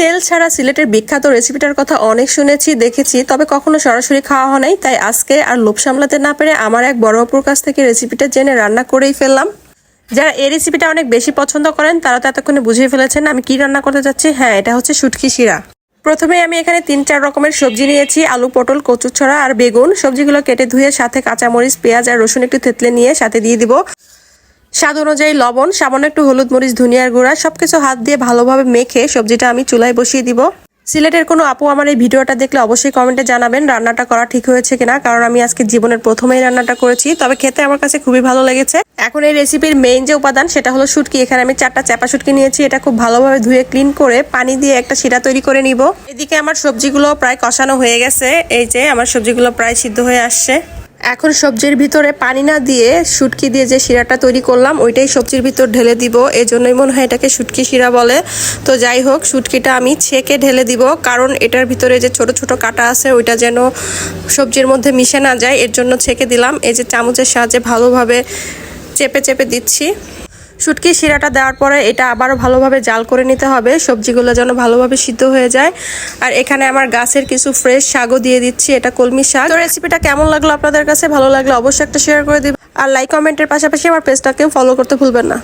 তেল ছাড়া সিলেটের বিখ্যাত রেসিপিটার কথা অনেক শুনেছি, দেখেছি, তবে কখনো সরাসরি খাওয়া হয় নাই, তাই আজকে আর লোভ সামলাতে না পেরে আমার এক বড় অপুর কাছ থেকে রেসিপিটা জেনে রান্না করেই ফেললাম। যারা এই রেসিপিটা অনেক বেশি পছন্দ করেন, তারা তো এতক্ষণে বুঝিয়ে ফেলেছেন আমি কি রান্না করতে যাচ্ছি হ্যাঁ এটা হচ্ছে শুটকি শিরা। প্রথমে আমি এখানে তিন চার রকমের সবজি নিয়েছি, আলু, পটল কচুছড়া আর বেগুন। সবজিগুলো কেটে ধুয়ে সাথে কাঁচামরিচ, পেঁয়াজ আর রসুন একটু থেতলে নিয়ে সাথে দিয়ে দিব। স্বাদ অনুযায়ী লবণ, সামান্য একটু হলুদ মরিচ, ধনিয়ার গুঁড়া, সবকিছু হাত দিয়ে ভালোভাবে মেখে সবজিটা আমি চুলায় বসিয়ে দিব। সিলেটের কোনো আপু আমার এই ভিডিওটা দেখলে অবশ্যই কমেন্টে জানাবেন, রান্নাটা করা ঠিক হয়েছে কিনা, কারণ আমি আজকে জীবনের প্রথমেই রান্নাটা করেছি। তবে খেতে আমার কাছে খুবই ভালো লেগেছে। এখন এই রেসিপির মেইন যে উপাদান, সেটা হলো শুটকি। এখানে আমি চারটা চাপা শুটকি নিয়েছি, এটা খুব ভালোভাবে ধুয়ে ক্লিন করে পানি দিয়ে একটা শিরা তৈরি করে নিব। এদিকে আমার সবজিগুলো প্রায় কষানো হয়ে গেছে, এই যে আমার সবজিগুলো প্রায় সিদ্ধ হয়ে আসছে। এখন সবজির ভিতরে পানি না দিয়ে শুটকি দিয়ে যে শিরাটা তৈরি করলাম, ওইটাই সবজির ভিতর ঢেলে দিব। এই জন্যই মনে হয় এটাকে শুটকি শিরা বলে। তো যাই হোক, শুটকিটা আমি ছেঁকে ঢেলে দিব, কারণ এটার ভিতরে যে ছোট ছোট কাটা আছে, ওইটা যেন সবজির মধ্যে মিশে না যায়, এর জন্য ছেঁকে দিলাম। এই যে চামচের সাহায্যে ভালোভাবে চেপে চেপে দিচ্ছি। শুটকি শিরাটা দেওয়ার পরে এটা আবারও ভালোভাবে জাল করে নিতে হবে। সবজিগুলো যেন ভালোভাবে সিদ্ধ হয়ে যায়। আর এখানে আমার গাছের কিছু ফ্রেশ শাকও দিয়ে দিচ্ছি, এটা কলমি শাক। তো রেসিপিটা কেমন লাগল আপনাদের কাছে? ভালো লাগল অবশ্যই একটা শেয়ার করে দিবেন। আর লাইক কমেন্টের পাশাপাশি আমার পেজটাকেও ফলো করতে ভুলবেন না।